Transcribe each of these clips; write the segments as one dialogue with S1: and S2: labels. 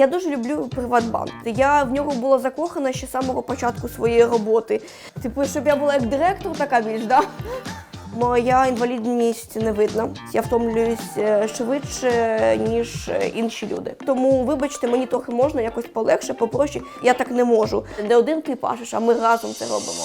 S1: я дуже люблю Приватбанк. Я в нього була закохана ще з самого початку своєї роботи. Типу, щоб я була як директор, така більш, да? Моя інвалідність не видно. Я втомлююсь е, швидше, ніж е, інші люди. Тому, вибачте, мені трохи можна якось полегше, попроще. Я так не можу. Не один ти пашеш, а ми разом це робимо.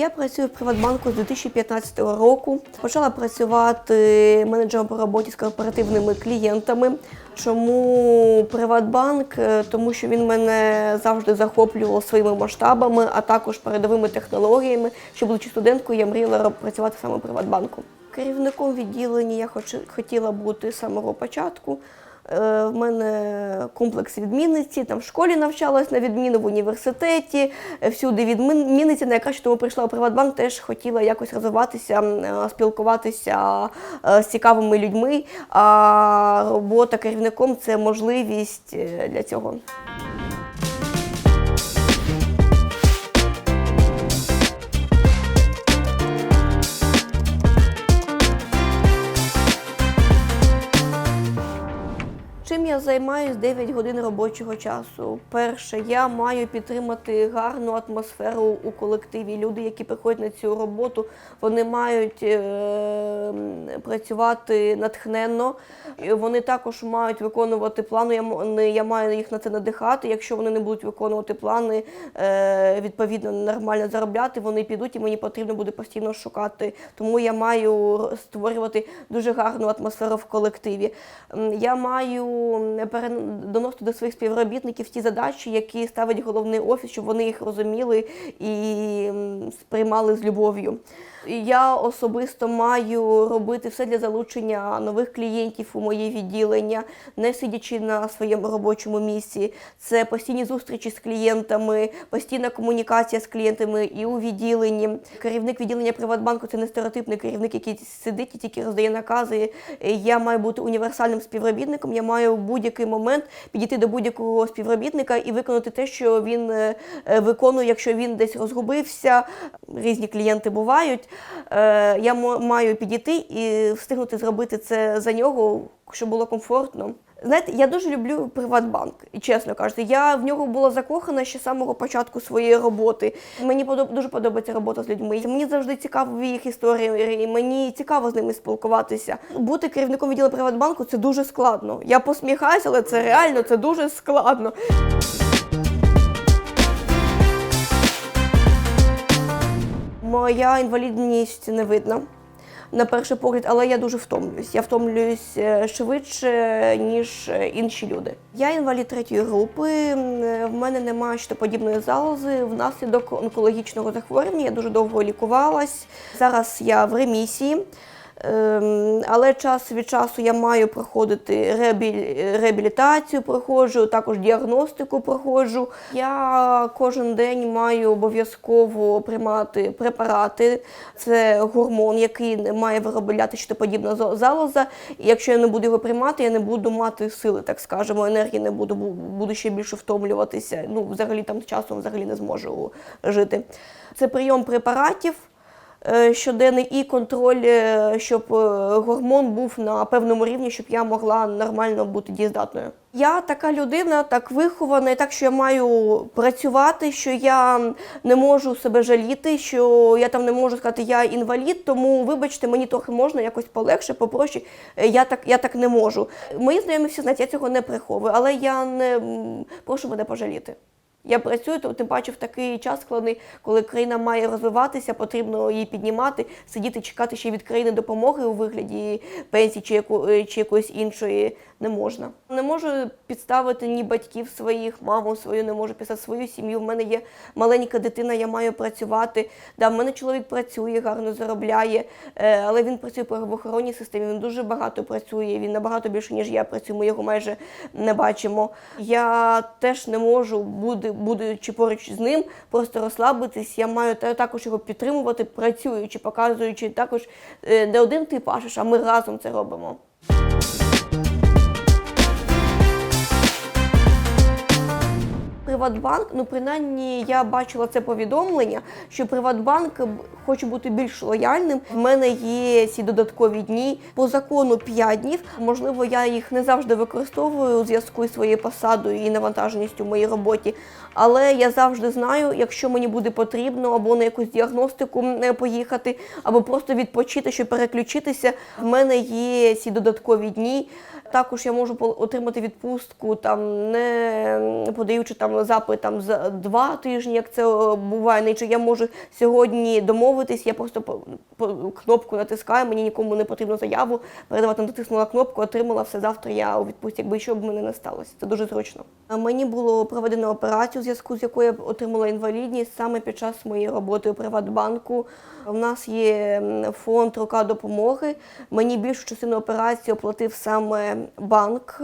S1: Я працюю в Приватбанку з 2015 року. Почала працювати менеджером по роботі з корпоративними клієнтами. Чому Приватбанк? Е, Тому що він мене завжди захоплював своїми масштабами, а також передовими технологіями. Що будучи студенткою, я мріяла працювати саме в Приватбанку. Керівником відділення я хотіла бути з самого початку. Е, В мене комплекс відмінниці, там в школі навчалась на відміну, в університеті, е, всюди відмінниці. Найкраще тому прийшла у Приватбанк, теж хотіла якось розвиватися, е, спілкуватися з цікавими людьми. А робота керівником це можливість для цього. Чим я займаюсь 9 годин робочого часу? Перше, я маю підтримати гарну атмосферу у колективі. Люди, які приходять на цю роботу, вони мають е, працювати натхненно. Вони також мають виконувати плани. Я, я маю їх на це надихати. Якщо вони не будуть виконувати плани, е, відповідно нормально заробляти, вони підуть, і мені потрібно буде постійно шукати. Тому я маю створювати дуже гарну атмосферу в колективі. Я маю доносити до своїх співробітників ті задачі, які ставить головний офіс, щоб вони їх розуміли і сприймали з любов'ю. Я особисто маю робити все для залучення нових клієнтів у моє відділення, не сидячи на своєму робочому місці. Це постійні зустрічі з клієнтами, постійна комунікація з клієнтами і у відділенні. Керівник відділення Приватбанку це не стереотипний керівник, який сидить і тільки роздає накази. Я маю бути універсальним співробітником. Я маю в будь-який момент підійти до будь-якого співробітника і виконати те, що він е, е, виконує, якщо він десь розгубився. Різні клієнти бувають. Е, Я маю підійти і встигнути зробити це за нього, щоб було комфортно. Знаєте, я дуже люблю Приватбанк, чесно кажучи. Я в нього була закохана ще з самого початку своєї роботи. Мені подоб- дуже подобається робота з людьми. Мені завжди цікаві їх історії, і мені цікаво з ними спілкуватися. Бути керівником відділу Приватбанку це дуже складно. Я посміхаюся, але це реально це дуже складно. Моя інвалідність не видно на перший погляд, але я дуже втомлююсь. Я втомлююсь е, швидше, ніж інші люди. Я інвалід третьої групи. е, В мене немає щитоподібної залози. Внаслідок онкологічного захворювання я дуже довго лікувалась. Зараз я в ремісії. Ем, Але час від часу я маю проходити реабілітацію, проходжу, також діагностику проходжу. Я кожен день маю обов'язково приймати препарати. Це гормон, який має виробляти щитоподібна залоза. І якщо я не буду його приймати, я не буду мати сили, так скажемо, енергії не буду, буду ще більше втомлюватися. Ну, взагалі там часом взагалі не зможу жити. Це прийом препаратів щоденний і контроль, е, щоб е, гормон був на певному рівні, щоб я могла нормально бути дієздатною. Я така людина, так вихована, і так що я маю працювати, що я не можу себе жаліти, що я там не можу сказати, я інвалід, тому вибачте, мені трохи можна якось полегше, попроще. Е, Я так, я так не можу. Мої знайомі всі знають, я цього не приховую, але я не прошу мене пожаліти. Я працюю, то тим паче в такий час складний, коли країна має розвиватися, потрібно її піднімати, сидіти, чекати ще від країни допомоги у вигляді пенсії чи, яку, е, чи якоїсь іншої не можна. Не можу підставити ні батьків своїх, маму свою, не можу підставити свою сім'ю. В мене є маленька дитина, я маю працювати. Да, в мене чоловік працює, гарно заробляє, е, але він працює по правоохоронній системі. Він дуже багато працює. Він набагато більше, ніж я працюю. Ми його майже не бачимо. Я теж не можу, будучи поруч з ним, просто розслабитись. Я маю та- також його підтримувати, працюючи, показуючи також, е, не один ти пашеш, а ми разом це робимо. Приватбанк, ну принаймні я бачила це повідомлення, що Приватбанк хоче бути більш лояльним. В мене є ці додаткові дні. По закону 5 днів. Можливо, я їх не завжди використовую у зв'язку із своєю посадою і навантаженістю в моїй роботі. Але я завжди знаю, якщо мені буде потрібно або на якусь діагностику м, поїхати, або просто відпочити, щоб переключитися. В мене є ці додаткові дні. Також я можу отримати відпустку, там не подаючи там запит там за два тижні, як це е, буває. Не чи я можу сьогодні домовитись, я просто кнопку натискаю, мені нікому не потрібно заяву. Передавати натиснула кнопку, отримала все завтра. Я у відпустці, якби що б мене не сталося. Це дуже зручно. Мені було проведено операцію, у зв'язку з якою я отримала інвалідність саме під час моєї роботи у Приватбанку. У нас є фонд рука допомоги. Мені більшу частину операції оплатив саме банк,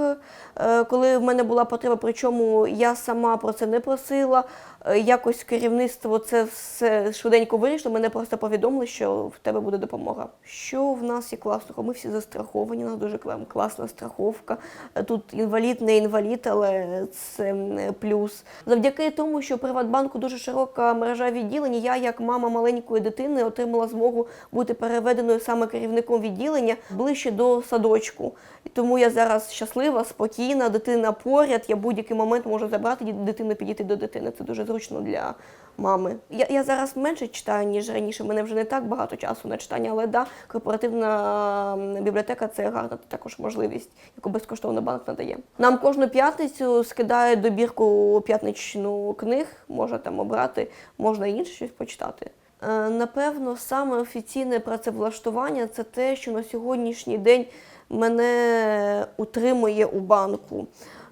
S1: е, коли в мене була потреба. Причому я сама про це не просила. Е, Якось керівництво це все швиденько вирішило. Мене просто повідомили, що в тебе буде допомога. Що в нас є класного? Ми всі застраховані, у нас дуже кла- класна страховка. Е, Тут інвалід, не інвалід, але це плюс. Завдяки тому, що у Приватбанку дуже широка мережа відділень, я, як мама маленької дитини, отримала змогу бути переведеною саме керівником відділення ближче до садочку. Тому я зараз щаслива, спокійна, дитина поряд. Я будь-який момент можу забрати ді- дитину, підійти до дитини. Це дуже зручно для мами. Я, я зараз менше читаю, ніж раніше. Мене вже не так багато часу на читання, але да, корпоративна бібліотека це гарна також можливість, яку безкоштовно банк надає. Нам кожну п'ятницю скидає добірку п'ятничну книг, можна там обрати, можна інше щось почитати. Е, Напевно, саме офіційне працевлаштування це те, що на сьогоднішній день мене утримує у банку.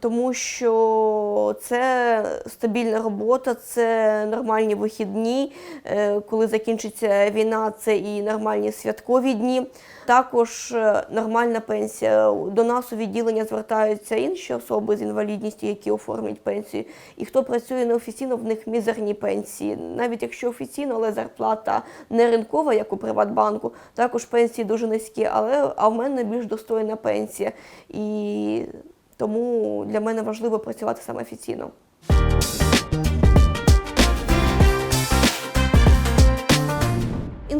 S1: Тому що це стабільна робота, це нормальні вихідні. Е, Коли закінчиться війна, це і нормальні святкові дні. Також е, нормальна пенсія. До нас у відділення звертаються інші особи з інвалідністю, які оформлять пенсію. І хто працює неофіційно, в них мізерні пенсії. Навіть якщо офіційно, але зарплата не ринкова, як у Приватбанку, також пенсії дуже низькі. Але а в мене більш достойна пенсія. І тому для мене важливо працювати саме офіційно.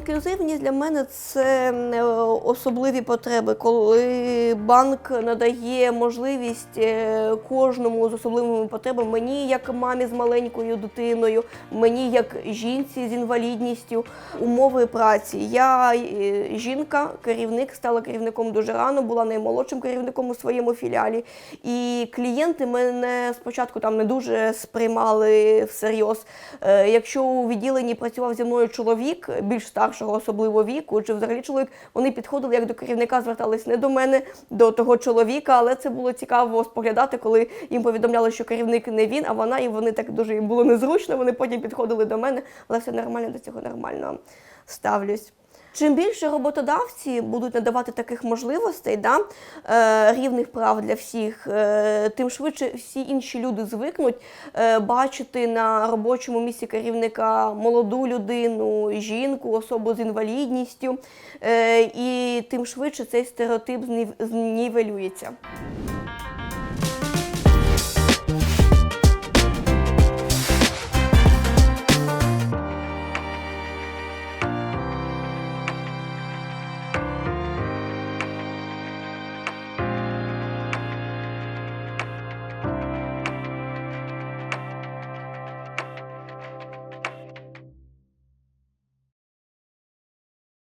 S1: Інклюзивність для мене це е, особливі потреби, коли банк надає можливість е, кожному з особливими потребами, мені як мамі з маленькою дитиною, мені як жінці з інвалідністю, умови праці. Я е, жінка, керівник, стала керівником дуже рано, була наймолодшим керівником у своєму філіалі. І клієнти мене спочатку там не дуже сприймали всерйоз. Якщо у відділенні працював зі мною чоловік більш старшого, особливо віку, чи взагалі чоловік, вони підходили як до керівника, звертались не до мене, до того чоловіка, але це було цікаво споглядати, коли їм повідомляли, що керівник не він, а вона, і вони так дуже їм було незручно. Вони потім підходили до мене, але все нормально до цього нормально ставлюсь. Чим більше роботодавці будуть надавати таких можливостей, да, е, рівних прав для всіх, е, тим швидше всі інші люди звикнуть е, бачити на робочому місці керівника молоду людину, жінку, особу з інвалідністю, і тим швидше цей стереотип знів- знівелюється.